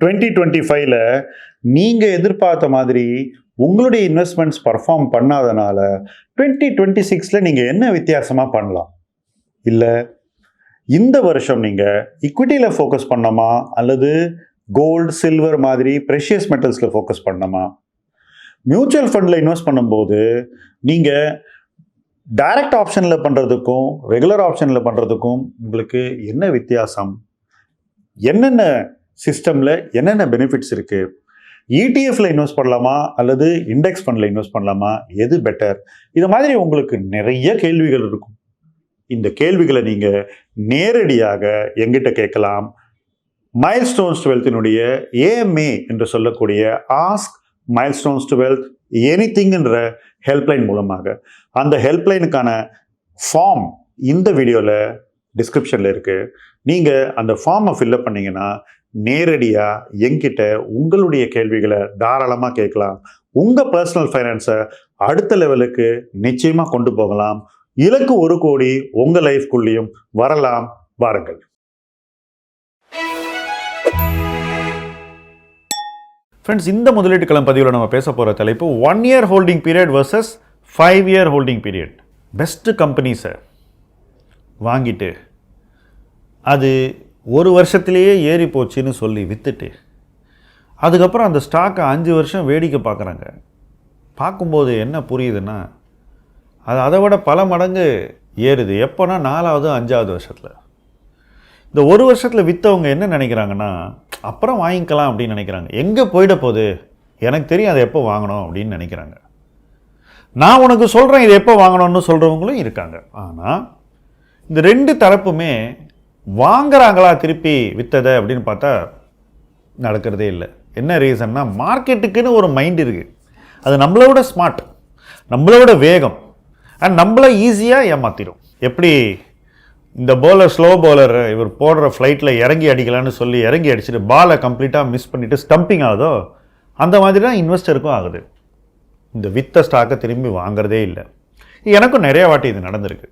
Twenty twenty ஃபைவ்ல நீங்கள் எதிர்பார்த்த மாதிரி உங்களுடைய இன்வெஸ்ட்மெண்ட்ஸ் பர்ஃபார்ம் பண்ணாதனால டுவெண்ட்டி டுவெண்ட்டி சிக்ஸில் நீங்கள் என்ன வித்தியாசமாக பண்ணலாம்? இல்லை இந்த வருஷம் நீங்கள் இக்விட்டியில் ஃபோக்கஸ் பண்ணணுமா? அல்லது கோல்டு சில்வர் மாதிரி ப்ரெஷியஸ் மெட்டல்ஸில் ஃபோக்கஸ் பண்ணணுமா? மியூச்சுவல் ஃபண்டில் இன்வெஸ்ட் பண்ணும்போது நீங்கள் டைரக்ட் ஆப்ஷனில் பண்ணுறதுக்கும் ரெகுலர் ஆப்ஷனில் பண்ணுறதுக்கும் உங்களுக்கு என்ன வித்தியாசம்? என்னென்ன சிஸ்டமில் என்னென்ன பெனிஃபிட்ஸ் இருக்குது இடிஎஃப்ல இன்வெஸ்ட் பண்ணலாமா? அல்லது இண்டெக்ஸ் ஃபண்டில் இன்வெஸ்ட் பண்ணலாமா? எது பெட்டர் இது மாதிரி உங்களுக்கு நிறைய கேள்விகள் இருக்கும். இந்த கேள்விகளை நீங்கள் நேரடியாக எங்கிட்ட கேட்கலாம். மைல் ஸ்டோன்ஸ் டுவெல்த்தினுடைய ஏஎம்ஏ என்று சொல்லக்கூடிய ask milestones twelfth any திங்ன்ற ஹெல்ப்லைன் மூலமாக. அந்த ஹெல்ப்லைனுக்கான ஃபார்ம் இந்த வீடியோவில் டிஸ்கிரிப்ஷனில் இருக்குது நீங்கள் அந்த ஃபார்மை ஃபில்அப் பண்ணிங்கன்னா நேரடியாக எங்கிட்ட உங்களுடைய கேள்விகளை தாராளமாக கேட்கலாம். உங்கள் பர்சனல் ஃபைனான்ஸை அடுத்த லெவலுக்கு நிச்சயமாக கொண்டு போகலாம். இலக்கு ஒரு கோடி உங்கள் லைஃப்குள்ளேயும் வரலாம். வாருங்கள். ஃப்ரெண்ட்ஸ் இந்த முதலீட்டு களம் பதிவில் நம்ம பேச போகிற தலைப்பு one year holding period versus five year holding period best கம்பெனிஸை வாங்கிட்டு அது ஒரு வருஷத்துலேயே ஏறி போச்சுன்னு சொல்லி விற்றுட்டு அதுக்கப்புறம் அந்த ஸ்டாக்கை அஞ்சு வருஷம் வேடிக்கை பார்க்குறாங்க. பார்க்கும்போது என்ன புரியுதுன்னா அது அதை விட பல மடங்கு ஏறுது. எப்போனா நாலாவது அஞ்சாவது வருஷத்தில். இந்த ஒரு வருஷத்தில் விற்றவங்க என்ன நினைக்கிறாங்கன்னா அப்புறம் வாங்கிக்கலாம் அப்படின்னு நினைக்கிறாங்க. எங்கே போயிட போகுது? எனக்கு தெரியும் அதை எப்போ வாங்கணும் அப்படின்னு நினைக்கிறாங்க. நான் உனக்கு சொல்கிறேன் இதை எப்போ வாங்கணும்னு சொல்கிறவங்களும் இருக்காங்க. ஆனால் இந்த ரெண்டு தரப்புமே வாங்குறாங்களா திருப்பி விற்றதை அப்படின்னு பார்த்தா நடக்கிறதே இல்லை. என்ன ரீசன்னா மார்க்கெட்டுக்குன்னு ஒரு மைண்ட் இருக்குது அது நம்மளோட ஸ்மார்ட் நம்மளோட வேகம் அண்ட் நம்மளை ஈஸியாக ஏமாத்திடும் எப்படி இந்த போலர் ஸ்லோ போலர் இவர் போடுற ஃப்ளைட்டில் இறங்கி அடிக்கலான்னு சொல்லி இறங்கி அடிச்சுட்டு பாலை கம்ப்ளீட்டாக மிஸ் பண்ணிவிட்டு ஸ்டம்பிங் ஆகுதோ அந்த மாதிரி தான் இன்வெஸ்டருக்கும் ஆகுது. இந்த வித்த ஸ்டாக்கை திரும்பி வாங்குறதே இல்லை. எனக்கும் நிறைய வாட்டி இது நடந்திருக்கு.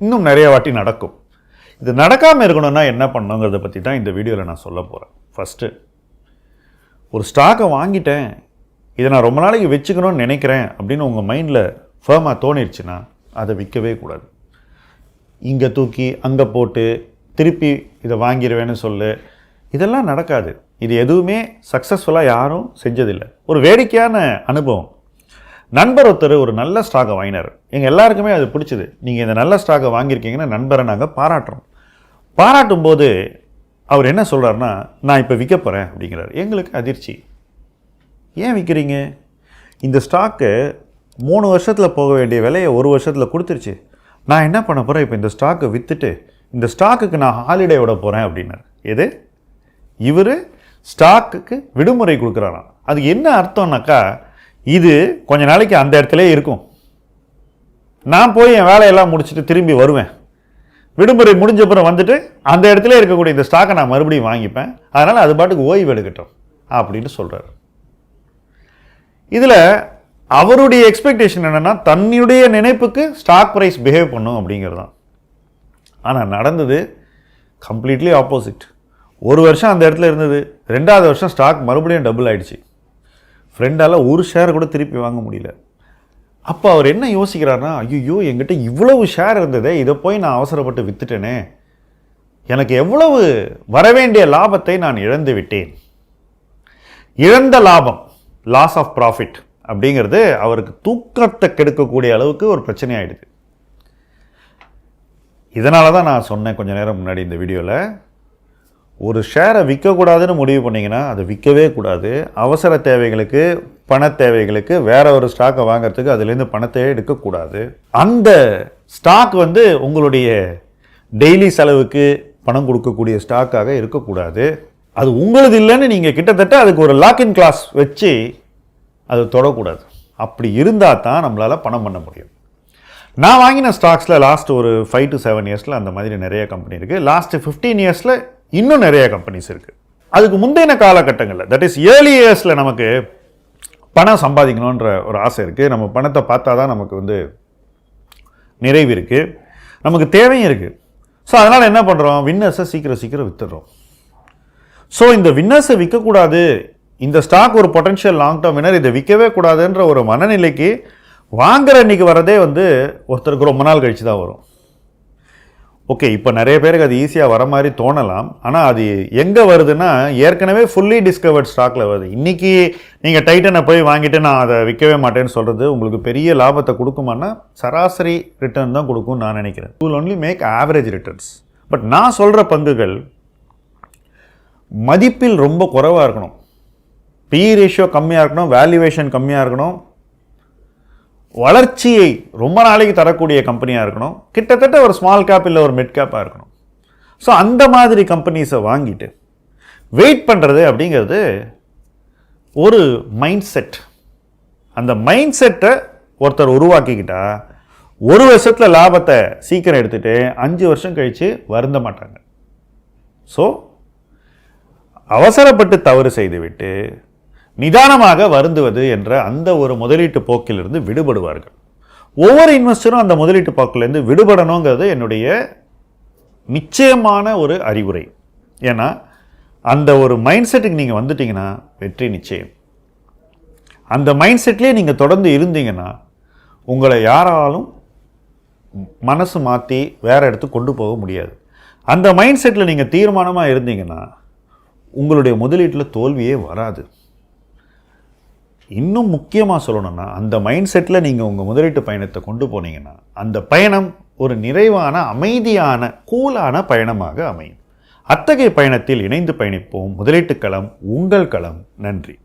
இன்னும் நிறைய வாட்டி நடக்கும். இது நடக்காமல் இருக்கணும்னா என்ன பண்ணணுங்கிறத பற்றி தான் இந்த வீடியோவில் நான் சொல்ல போகிறேன் ஃபஸ்ட்டு ஒரு ஸ்டாக்கை வாங்கிட்டேன். இதை நான் ரொம்ப நாளைக்கு வச்சுக்கணும்னு நினைக்கிறேன் அப்படின்னு உங்கள் மைண்டில் ஃபேமாக தோணிடுச்சுன்னா அதை விற்கவே கூடாது. இங்கே தூக்கி அங்கே போட்டு திருப்பி இதை வாங்கிடுவேன்னு சொல்லு. இதெல்லாம் நடக்காது. இது எதுவுமே சக்ஸஸ்ஃபுல்லாக யாரும் செஞ்சதில்லை. ஒரு வேடிக்கையான அனுபவம். நண்பர் ஒருத்தர் ஒரு நல்ல ஸ்டாக்கை வாங்கினார். எங்கள் எல்லாருக்குமே அது பிடிச்சது. நீங்கள் இந்த நல்ல ஸ்டாக்கை வாங்கியிருக்கீங்கன்னா நண்பரை நாங்கள் பாராட்டுறோம். பாராட்டும் போது அவர் என்ன சொல்கிறாருன்னா நான் இப்போ விற்க போகிறேன் அப்படிங்கிறார். எங்களுக்கு அதிர்ச்சி. ஏன் விற்கிறீங்க இந்த ஸ்டாக்கு மூணு வருஷத்தில் போக வேண்டிய விலையை ஒரு வருஷத்தில் கொடுத்துருச்சு. நான் என்ன பண்ண போகிறேன் இப்போ இந்த ஸ்டாக்கை விற்றுட்டு இந்த ஸ்டாக்குக்கு நான் ஹாலிடே விட போகிறேன் அப்படின்னார். எது? இவர் ஸ்டாக்குக்கு விடுமுறை கொடுக்குறாராம். அதுக்கு என்ன அர்த்தம்னாக்கா இது கொஞ்ச நாளைக்கு அந்த இடத்துல இருக்கும். நான் போய் என் வேலையெல்லாம் முடிச்சுட்டு திரும்பி வருவேன். விடுமுறை முடிஞ்ச அப்புறம் வந்துட்டு அந்த இடத்துல இருக்கக்கூடிய இந்த ஸ்டாக்கை நான் மறுபடியும் வாங்கிப்பேன். அதனால் அது பாட்டுக்கு ஓய்வு எடுக்கட்டும் அப்படின்னு சொல்கிறார் இதில் அவருடைய எக்ஸ்பெக்டேஷன் என்னென்னா தன்னுடைய நினைப்புக்கு ஸ்டாக் ப்ரைஸ் பிஹேவ் பண்ணும் அப்படிங்கிறது தான் ஆனால் நடந்தது கம்ப்ளீட்லி ஆப்போசிட் ஒரு வருஷம் அந்த இடத்துல இருந்தது ரெண்டாவது வருஷம் ஸ்டாக் மறுபடியும் டபுள் ஆகிடுச்சு ஃப்ரெண்டால் ஒரு ஷேர் கூட திருப்பி வாங்க முடியல. அப்போ அவர் என்ன யோசிக்கிறாருன்னா ஐயோ என்கிட்ட இவ்வளவு ஷேர் இருந்ததே இதை போய் நான் அவசரப்பட்டு வித்துட்டேனே. எனக்கு எவ்வளவு வரவேண்டிய லாபத்தை நான் இழந்து விட்டேன். இழந்த லாபம் லாஸ் ஆஃப் ப்ராஃபிட் அப்படிங்கிறது அவருக்கு தூக்கத்தை கெடுக்கக்கூடிய அளவுக்கு ஒரு பிரச்சனை ஆகிடுது இதனால தான் நான் சொன்னேன் கொஞ்ச நேரம் முன்னாடி இந்த வீடியோவில் ஒரு ஷேரை விற்கக்கூடாதுன்னு முடிவு பண்ணிங்கன்னா அதை விற்கவே கூடாது. அவசர தேவைகளுக்கு பண தேவைகளுக்கு வேற ஒரு ஸ்டாக்கை வாங்குறதுக்கு அதுலேருந்து பணத்தை எடுக்கக்கூடாது. அந்த ஸ்டாக் வந்து உங்களுடைய டெய்லி செலவுக்கு பணம் கொடுக்கக்கூடிய ஸ்டாக்காக இருக்கக்கூடாது. அது உங்களது இல்லைன்னு நீங்கள் கிட்டத்தட்ட அதுக்கு ஒரு லாக்இன் கிளாஸ் வச்சு அது தொடக்கூடாது. அப்படி இருந்தால் தான் நம்மளால் பணம் பண்ண முடியும். நான் வாங்கின ஸ்டாக்ஸில் லாஸ்ட் ஒரு ஃபைவ் டு செவன் இயர்ஸில் அந்த மாதிரி நிறைய கம்பெனி இருக்குது லாஸ்ட் ஃபிஃப்டீன் இயர்ஸில் இன்னும் நிறைய கம்பெனிஸ் இருக்குது அதுக்கு முந்தின காலகட்டங்களில் தட் இஸ் ஏர்லி இயர்ஸில் நமக்கு பணம் சம்பாதிக்கணுன்ற ஒரு ஆசை இருக்குது நம்ம பணத்தை பார்த்தா தான் நமக்கு வந்து நிறைவு இருக்குது நமக்கு தேவையும் இருக்குது ஸோ அதனால் என்ன பண்ணுறோம் வின்னர்ஸை சீக்கிரம் சீக்கிரம் வித்துடுறோம். ஸோ இந்த வின்னர்ஸை விற்கக்கூடாது இந்த ஸ்டாக் ஒரு பொட்டன்ஷியல் லாங் டேர்ம் வின்னர் இதை விற்கவே கூடாதுன்ற ஒரு மனநிலைக்கு வாங்குற அன்னைக்கு வரதே வந்து ஒருத்தருக்கு ரொம்ப நாள் கழிச்சு தான் வரும். ஓகே இப்போ நிறைய பேருக்கு அது ஈஸியாக வர மாதிரி தோணலாம். ஆனால் அது எங்கே வருதுன்னா ஏற்கனவே ஃபுல்லி டிஸ்கவர்ட் ஸ்டாக்கில் வருது. இன்றைக்கி நீங்கள் டைட்டனை போய் வாங்கிட்டு நான் அதை விற்கவே மாட்டேன்னு சொல்கிறது உங்களுக்கு பெரிய லாபத்தை கொடுக்குமான்னா சராசரி ரிட்டர்ன் தான் கொடுக்கும்னு நான் நினைக்கிறேன். Will only make average returns but நான் சொல்கிற பங்குகள் மதிப்பில் ரொம்ப குறைவாக இருக்கணும். பி ரேஷியோ கம்மியாக இருக்கணும் வேல்யூவேஷன் கம்மியாக இருக்கணும். வளர்ச்சியை ரொம்ப நாளைக்கு தரக்கூடிய கம்பெனியாக இருக்கணும். கிட்டத்தட்ட ஒரு ஸ்மால் கேப் இல்லை ஒரு மிட் கேப்பாக இருக்கணும். ஸோ அந்த மாதிரி கம்பெனிஸை வாங்கிட்டு வெயிட் பண்ணுறது அப்படிங்கிறது ஒரு மைண்ட் செட் அந்த மைண்ட் செட்டை ஒருத்தர் உருவாக்கிக்கிட்டா ஒரு வருஷத்தில் லாபத்தை சீக்கிரம் எடுத்துகிட்டு அஞ்சு வருஷம் கழித்து வருந்த மாட்டாங்க. ஸோ அவசரப்பட்டு தவறு செய்துவிட்டு நிதானமாக வருந்துவது என்ற அந்த ஒரு முதலீட்டு போக்கிலிருந்து விடுபடுவார்கள். ஒவ்வொரு இன்வெஸ்டரும் அந்த முதலீட்டு போக்கிலிருந்து விடுபடணுங்கிறது என்னுடைய நிச்சயமான ஒரு அறிவுரை. ஏன்னா அந்த ஒரு மைண்ட் செட்டுக்கு நீங்கள் வந்துட்டீங்கன்னா வெற்றி நிச்சயம். அந்த மைண்ட் செட்லேயே நீங்கள் தொடர்ந்து இருந்தீங்கன்னா உங்களை யாராலும் மனசு மாற்றி வேறு இடத்துக்கு கொண்டு போக முடியாது. அந்த மைண்ட் செட்டில் நீங்கள் தீர்மானமாக இருந்தீங்கன்னா உங்களுடைய முதலீட்டில் தோல்வியே வராது. இன்னும் முக்கியமாக சொல்லணும்னா அந்த மைண்ட் செட்டில் நீங்கள் உங்கள் முதலீட்டு பயணத்தை கொண்டு போனீங்கன்னா அந்த பயணம் ஒரு நிறைவான அமைதியான கூலான பயணமாக அமையும். அத்தகைய பயணத்தில் இணைந்து பயணிப்போம். முதலீட்டு களம் உங்கள் களம். நன்றி.